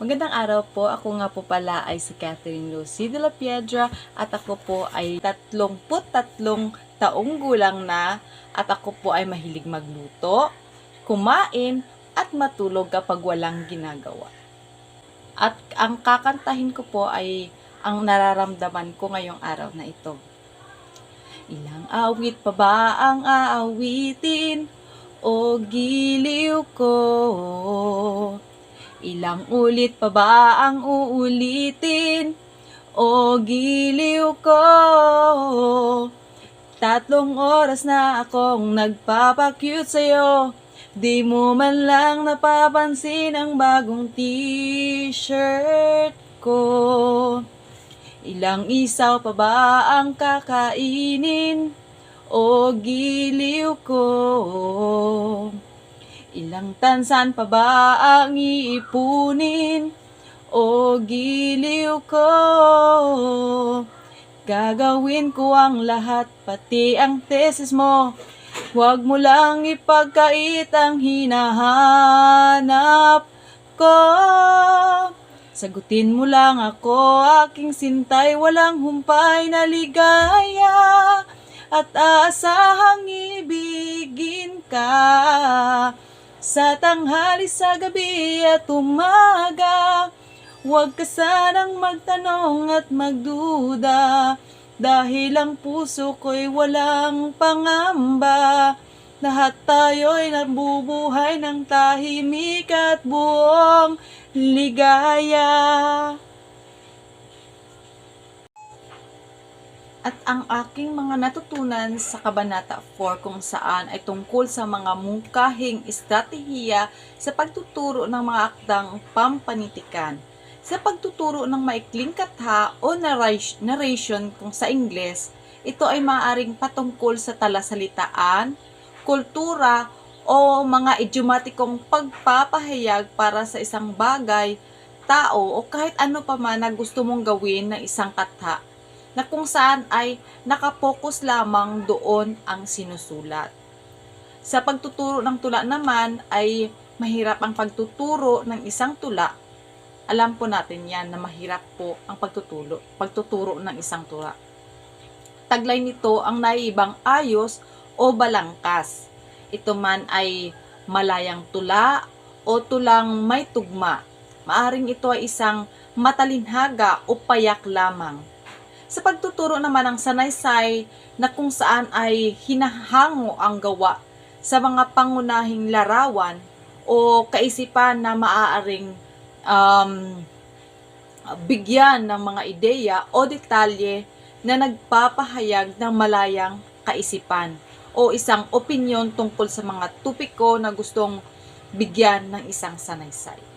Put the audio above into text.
Magandang araw po. Ako nga po pala ay si Catherine Lucy de la Piedra at ako po ay 33 taong gulang na at ako po ay mahilig magluto, kumain at matulog kapag walang ginagawa. At ang kakantahin ko po ay ang nararamdaman ko ngayong araw na ito. Ilang awit pa ba ang aawitin o giliw ko? Ilang ulit pa ba ang uulitin o giliw ko? Tatlong oras na akong nagpapakyut sa'yo Di mo man lang napapansin ang bagong t-shirt ko Ilang isaw pa ba ang kakainin o giliw ko? Ilang tansan pa ba ang iipunin o giliw ko? Gagawin ko ang lahat, pati ang tesis mo. Huwag mo lang ipagkait ang hinahanap ko. Sagutin mo lang ako, aking sintay, walang humpay na ligaya. At aasahang ibigin ka sa tanghali, sa gabi at umaga. Huwag ka sanang magtanong at magduda dahil ang puso ko'y walang pangamba. Lahat tayo'y nabubuhay ng tahimik at buong ligaya. At ang aking mga natutunan sa Kabanata 4 kung saan ay tungkol sa mga mungkahing estratehiya sa pagtuturo ng mga akdang pampanitikan. Sa pagtuturo ng maikling katha o narration kung sa Ingles, ito ay maaring patungkol sa talasalitaan, kultura, o mga idiomatikong pagpapahayag para sa isang bagay, tao, o kahit ano pa man na gusto mong gawin ng isang katha na kung saan ay nakapokus lamang doon ang sinusulat. Sa pagtuturo ng tula naman ay mahirap ang pagtuturo ng isang tula. Alam po natin yan na mahirap po ang pagtuturo, pagtuturo ng isang tula. Taglay nito ang naiibang ayos o balangkas. Ito man ay malayang tula o tulang may tugma. Maaring ito ay isang matalinhaga o payak lamang sa pagtuturo naman ng sanaysay na kung saan ay hinahango ang gawa sa mga pangunahing larawan o kaisipan na maaaring um, bigyan ng mga ideya o detalye na nagpapahayag ng malayang kaisipan o isang opinyon tungkol sa mga tupiko na gustong bigyan ng isang sanaysay.